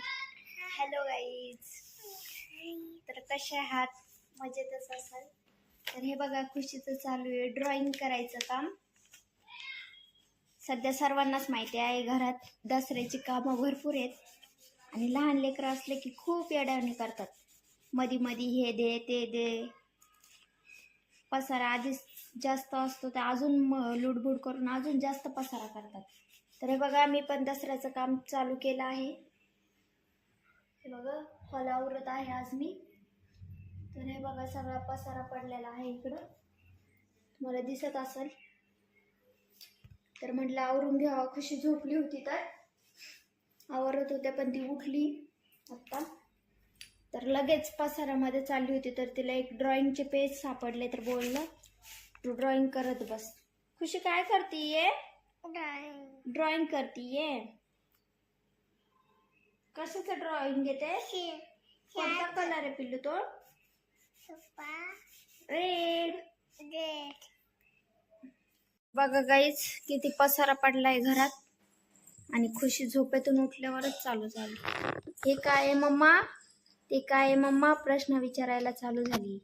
Hello guys तर कसे आहात? मजेतच असाल? तर हे बघा खुशीचं चालू आहे. ड्रॉइंग करायचं काम. सध्या सर्वांनाच माहिती आहे घरात दसऱ्याची कामं भरपूर आहेत. आणि लहान लेकरं असले की खूप येडावणी करतात. मधी मधी हे दे ते दे. पसारा आधीच जास्त असतो तर अजून लुडबुड करून अजून जास्त पसारा करतात. तर हे बघा मी पण दसऱ्याचं काम चालू केलं आहे. हे बघा हॉल आवरत आहे आज मी. तर हे बघा सगळा पसारा पडलेला आहे इकडं. तुम्हाला दिसत असेल. तर म्हटलं आवरून घ्यावा. खुशी झोपली होती तर? आवरत होते पण ती उठली आत्ता. तर लगेच पसारामध्ये चालली होती तर तिला एक ड्रॉइंगचे पेज सापडले तर बोललं तू ड्रॉइंग करत बस. खुशी काय करतीये? ड्रॉइंग करतीये? कशाचं ड्रॉइंग घेते? कोणता कलर आहे पिल्लू तो? रेड बघा गाईच किती पसारा पडलाय घरात. आणि खुशी झोपेतून उठल्यावरच चालू झाली. हे काय आहे मम्मा? ते काय आहे मम्मा? प्रश्न विचारायला चालू झाली.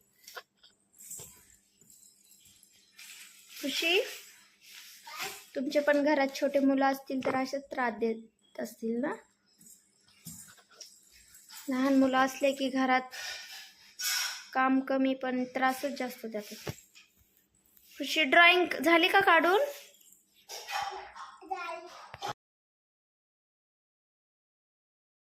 खुशी? तुमचे पण घरात छोटे मुलं असतील तर असेच त्रास देत असतील ना? लहान मुलं असले की घरात काम कमी पण त्रासच जास्त देतात खुशी ड्रॉइंग झाली का काढून?